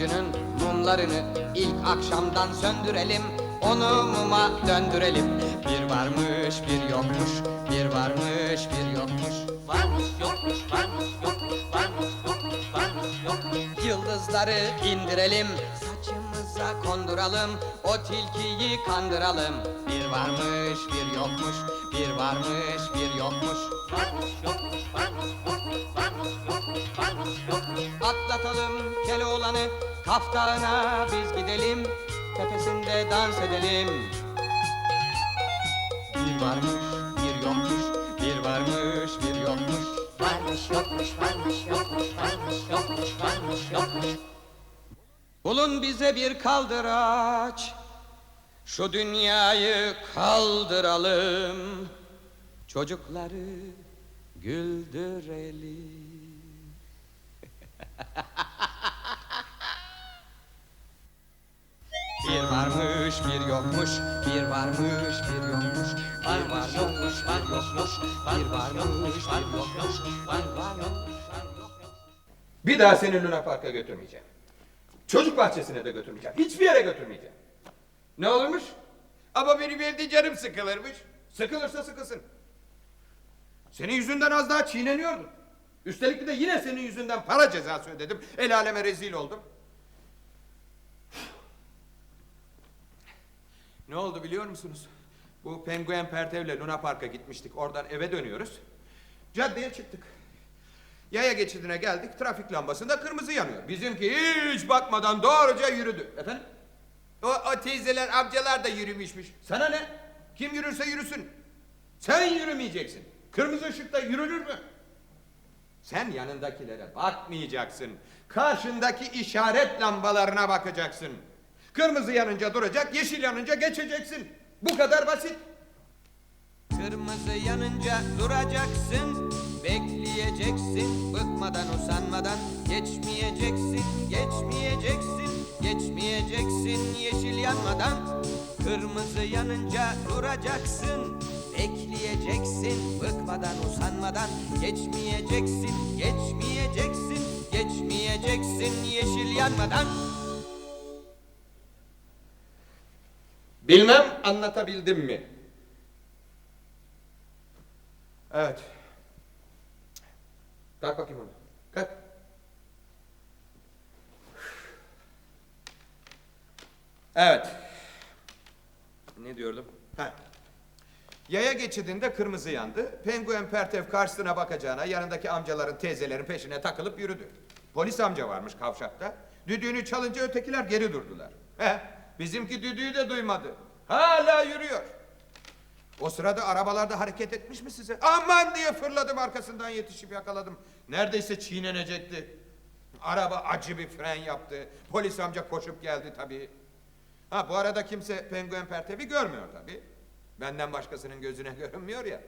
Akıncının mumlarını ilk akşamdan söndürelim Onu muma döndürelim. Bir varmış bir yokmuş Bir varmış bir yokmuş. Varmış yokmuş varmış yokmuş varmış yokmuş varmış yokmuş. Yıldızları indirelim Saçımıza konduralım O tilkiyi kandıralım. Bir varmış bir yokmuş Bir varmış bir yokmuş. Varmış yokmuş varmış yokmuş varmış yokmuş varmış yokmuş Atlatalım Keloğlan'ı Kaf Dağı'na biz gidelim Tepesinde dans edelim. Bir varmış bir yokmuş Bir varmış bir yokmuş. Varmış yokmuş varmış yokmuş varmış yokmuş varmış yokmuş. Bulun bize bir kaldıraç Şu dünyayı kaldıralım. Çocukları güldürelim Bir varmış bir yokmuş Bir varmış bir yokmuş Bir varmış yokmuş varmış yokmuş Bir varmış varmış yokmuş bir varmış yokmuş Bir daha seni Luna Park'a götürmeyeceğim. Çocuk bahçesine de götürmeyeceğim. Hiçbir yere götürmeyeceğim. Ne olurmuş? Ama benim evde canım sıkılırmış. Sıkılırsa sıkılsın. Senin yüzünden az daha çiğneniyordum. Üstelik de yine senin yüzünden para cezası ödedim. El aleme rezil oldum. Ne oldu biliyor musunuz? Bu penguen pertevle Luna Park'a gitmiştik. Oradan eve dönüyoruz. Caddeye çıktık. Yaya geçidine geldik. Trafik lambasında kırmızı yanıyor. Bizimki hiç bakmadan doğruca yürüdü. Efendim? O, o teyzeler, amcalar da yürümüşmüş. Sana ne? Kim yürürse yürüsün. Sen yürümeyeceksin. Kırmızı ışıkta yürünür mü? Sen yanındakilere bakmayacaksın. Karşındaki işaret lambalarına bakacaksın. Kırmızı yanınca duracak, yeşil yanınca geçeceksin. Bu kadar basit. Kırmızı yanınca duracaksın Bekleyeceksin Bıkmadan usanmadan Geçmeyeceksin Geçmeyeceksin Geçmeyeceksin Yeşil yanmadan Kırmızı yanınca duracaksın Bekleyeceksin Bıkmadan usanmadan Geçmeyeceksin Geçmeyeceksin Geçmeyeceksin Yeşil yanmadan Bilmem anlatabildim mi? Evet. Kalk bakayım onu. Kalk. Evet. Ne diyordum? Ha. Yaya geçidinde kırmızı yandı. Penguen Pertev karşısına bakacağına yanındaki amcaların teyzelerin peşine takılıp yürüdü. Polis amca varmış kavşakta. Düdüğünü çalınca ötekiler geri durdular. He, bizimki düdüğü de duymadı. Hala yürüyor. O sırada arabalarda hareket etmiş mi size? Aman diye fırladım arkasından yetişip yakaladım. Neredeyse çiğnenecekti. Araba acı bir fren yaptı. Polis amca koşup geldi tabii. Ha bu arada kimse penguen pertevi görmüyor tabii. Benden başkasının gözüne görünmüyor ya.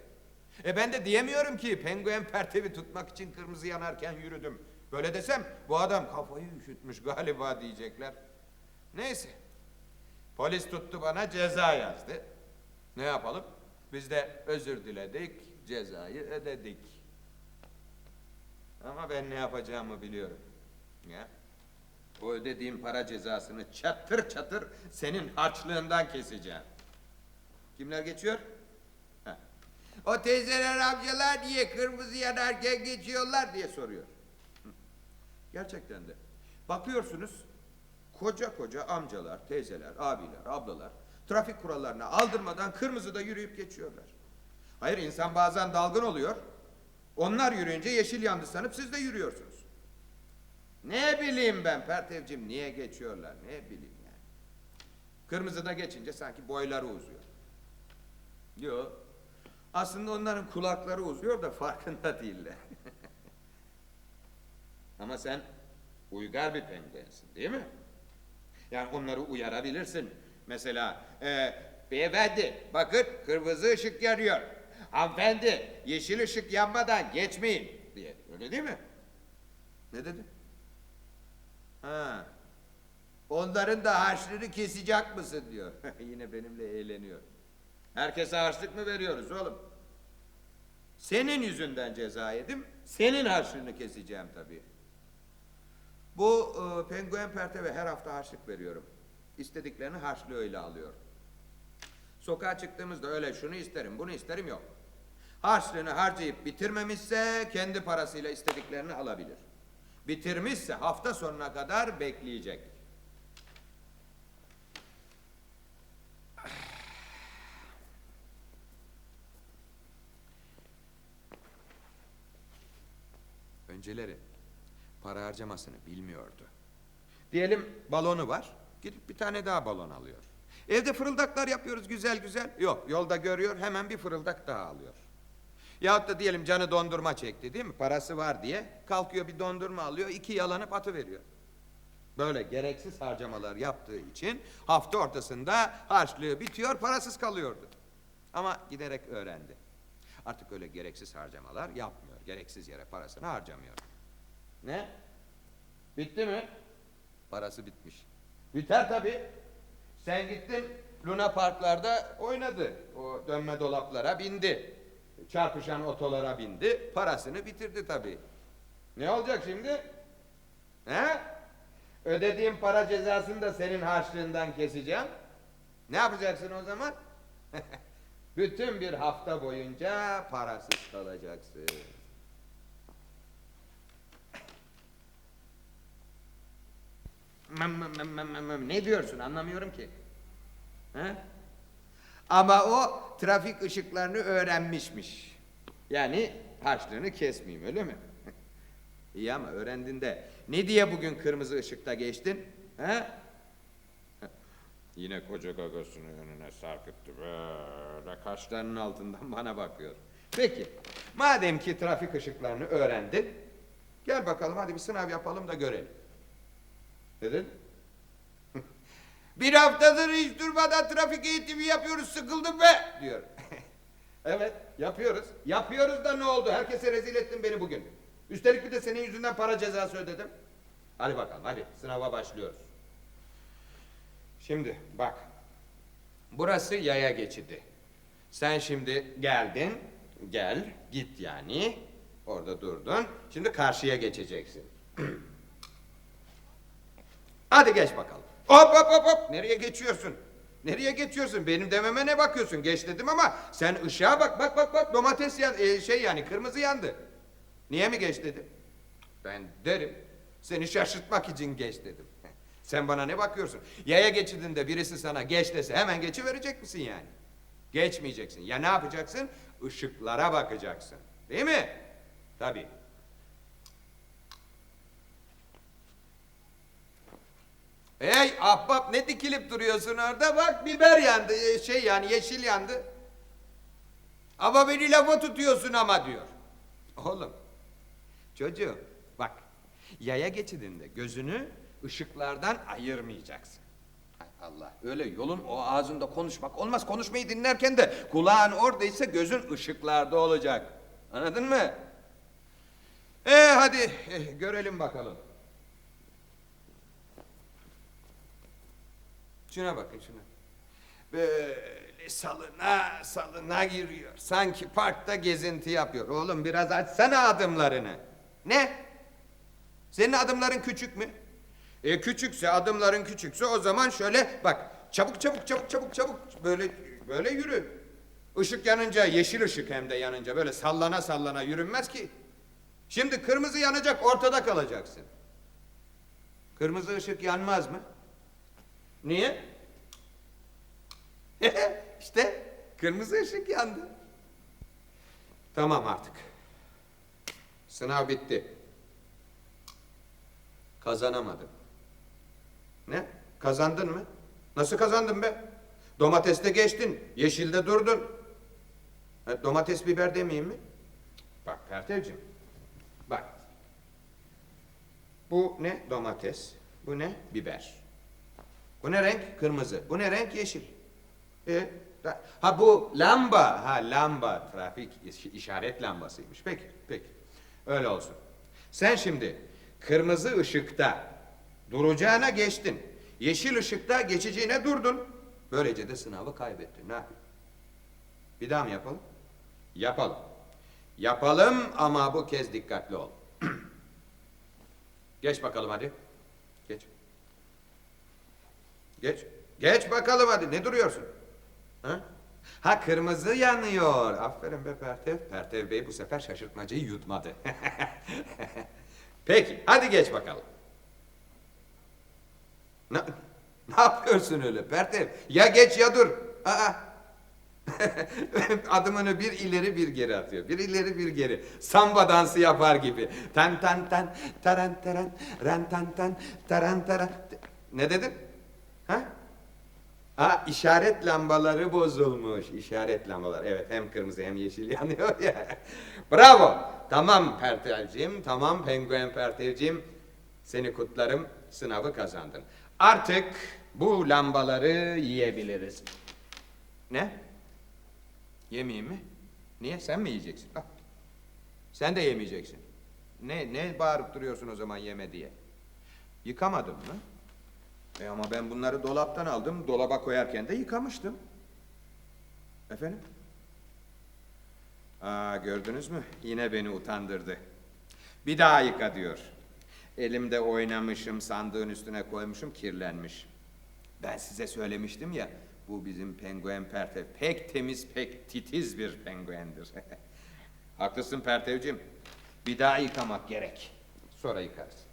E ben de diyemiyorum ki penguen pertevi tutmak için kırmızı yanarken yürüdüm. Böyle desem bu adam kafayı üşütmüş galiba diyecekler. Neyse. Polis tuttu bana ceza yazdı. Ne yapalım? Biz de özür diledik, cezayı ödedik. Ama ben ne yapacağımı biliyorum. Ya. O ödediğim para cezasını çatır çatır senin harçlığından keseceğim. Kimler geçiyor? Ha. O teyzeler amcalar niye kırmızı yanarken geçiyorlar diye soruyor. Gerçekten de. Bakıyorsunuz koca koca amcalar, teyzeler, abiler, ablalar trafik kurallarına aldırmadan kırmızıda yürüyüp geçiyorlar. Hayır insan bazen dalgın oluyor. Onlar yürüyünce yeşil yandı sanıp siz de yürüyorsunuz. Ne bileyim ben Pertevcim niye geçiyorlar ne bileyim yani. Kırmızıda geçince sanki boyları uzuyor. Yok. Aslında onların kulakları uzuyor da farkında değiller. Ama sen uygar bir penguensin değil mi? Yani onları uyarabilirsin. Mesela e, beyefendi bakın kırmızı ışık yanıyor. Hanımefendi yeşil ışık yanmadan geçmeyin diye. Öyle değil mi? Ne dedin? Ha. Onların da harçlığını kesecek misin diyor. Yine benimle eğleniyor. Herkese harçlık mı veriyoruz oğlum? Senin yüzünden ceza yedim. Senin harçlığını keseceğim tabii. Bu e, penguen perteve her hafta harçlık veriyorum. İstediklerini harçlığıyla alıyor. Sokağa çıktığımızda öyle şunu isterim, bunu isterim yok. Harçlığını harcayıp bitirmemişse kendi parasıyla istediklerini alabilir. Bitirmişse hafta sonuna kadar bekleyecek. Önceleri para harcamasını bilmiyordu. Diyelim balonu var, gidip bir tane daha balon alıyor. Evde fırıldaklar yapıyoruz güzel güzel. Yok, yolda görüyor, hemen bir fırıldak daha alıyor. Yahut da diyelim canı dondurma çekti değil mi? Parası var diye kalkıyor bir dondurma alıyor, iki yalanıp atıveriyor. Böyle gereksiz harcamalar yaptığı için hafta ortasında harçlığı bitiyor, parasız kalıyordu. Ama giderek öğrendi. Artık öyle gereksiz harcamalar yapmıyor. Gereksiz yere parasını harcamıyor. Ne? Bitti mi? Parası bitmiş. Biter tabii. Sen gittin Luna Parklarda oynadı. O dönme dolaplara bindi. Çarpışan otolara bindi. Parasını bitirdi tabii. Ne olacak şimdi? He? Ödediğim para cezasını da senin harçlığından keseceğim. Ne yapacaksın o zaman? Bütün bir hafta boyunca parasız kalacaksın. Ne diyorsun anlamıyorum ki. He? Ama o trafik ışıklarını öğrenmişmiş. Yani harçlığını kesmeyeyim öyle mi? İyi ama öğrendin de ne diye bugün kırmızı ışıkta geçtin? He? Yine koca gagasını önüne sarkıttı böyle kaşlarının altından bana bakıyor. Peki madem ki trafik ışıklarını öğrendin gel bakalım hadi bir sınav yapalım da görelim. Neden? bir haftadır hiç durmadan trafik eğitimi yapıyoruz sıkıldım be diyor. evet yapıyoruz. Yapıyoruz da ne oldu? Herkese rezil ettin beni bugün. Üstelik bir de senin yüzünden para cezası ödedim. Hadi bakalım hadi sınava başlıyoruz. Şimdi bak. Burası yaya geçidi. Sen şimdi geldin. Gel, git yani. Orada durdun. Şimdi karşıya geçeceksin. Hadi geç bakalım. Hop hop hop hop. Nereye geçiyorsun? Nereye geçiyorsun? Benim dememe ne bakıyorsun? Geç dedim ama sen ışığa bak bak bak bak domates yan, e, şey yani kırmızı yandı. Niye mi geç dedim? Ben derim. Seni şaşırtmak için geç dedim. Sen bana ne bakıyorsun? Yaya geçidinde birisi sana geç dese hemen geçiverecek misin yani? Geçmeyeceksin. Ya ne yapacaksın? Işıklara bakacaksın. Değil mi? Tabii. Hey ahbap ne dikilip duruyorsun orada? Bak biber yandı, e, şey yani yeşil yandı. Ama beni lafa tutuyorsun ama diyor. Oğlum, çocuğum bak yaya geçidinde gözünü ışıklardan ayırmayacaksın. Allah öyle yolun o ağzında konuşmak olmaz. Konuşmayı dinlerken de kulağın oradaysa gözün ışıklarda olacak. Anladın mı? E hadi eh, görelim bakalım. Şuna bakın şuna. Böyle salına salına giriyor. Sanki parkta gezinti yapıyor. Oğlum biraz açsana adımlarını. Ne? Senin adımların küçük mü? E küçükse adımların küçükse o zaman şöyle bak çabuk çabuk çabuk çabuk çabuk böyle böyle yürü. Işık yanınca yeşil ışık hem de yanınca böyle sallana sallana yürünmez ki. Şimdi kırmızı yanacak ortada kalacaksın. Kırmızı ışık yanmaz mı? Niye? işte kırmızı ışık yandı. Tamam artık. Sınav bitti. Kazanamadım. Ne? Kazandın mı? Nasıl kazandın be? Domateste geçtin, yeşilde durdun. Ha, domates biber demeyeyim mi? Bak Pertevciğim, bak. Bu ne? Domates. Bu ne? Biber. Bu ne renk? Kırmızı. Bu ne renk? Yeşil. E, ha bu lamba. Ha lamba. Trafik iş- işaret lambasıymış. Peki, peki. Öyle olsun. Sen şimdi kırmızı ışıkta duracağına geçtin. Yeşil ışıkta geçeceğine durdun. Böylece de sınavı kaybettin. Ne yapayım? Bir daha mı yapalım? Yapalım. Yapalım ama bu kez dikkatli ol. Geç bakalım hadi. Geç. Geç. Geç bakalım hadi. Ne duruyorsun? Ha? Ha kırmızı yanıyor. Aferin be Pertev. Pertev Bey bu sefer şaşırtmacayı yutmadı. Peki hadi geç bakalım. Ne, ne yapıyorsun öyle Pertev? Ya geç ya dur. Aa. Adımını bir ileri bir geri atıyor. Bir ileri bir geri. Samba dansı yapar gibi. Tan tan tan, taran taran, ran tan tan, taran taran. Ne dedin? Ha? Ha işaret lambaları bozulmuş. İşaret lambalar. Evet hem kırmızı hem yeşil yanıyor ya. Bravo. Tamam Pertelciğim. Tamam Penguen Pertelciğim. Seni kutlarım. Sınavı kazandın. Artık bu lambaları yiyebiliriz. Ne? Yemeyeyim mi? Niye? Sen mi yiyeceksin? Al. Sen de yemeyeceksin. Ne, ne bağırıp duruyorsun o zaman yeme diye? Yıkamadın mı? E ama ben bunları dolaptan aldım. Dolaba koyarken de yıkamıştım. Efendim? Aa gördünüz mü? Yine beni utandırdı. Bir daha yıka diyor. Elimde oynamışım, sandığın üstüne koymuşum, kirlenmiş. Ben size söylemiştim ya, bu bizim penguen Pertev. Pek temiz, pek titiz bir penguendir. Haklısın Pertevciğim. Bir daha yıkamak gerek. Sonra yıkarız.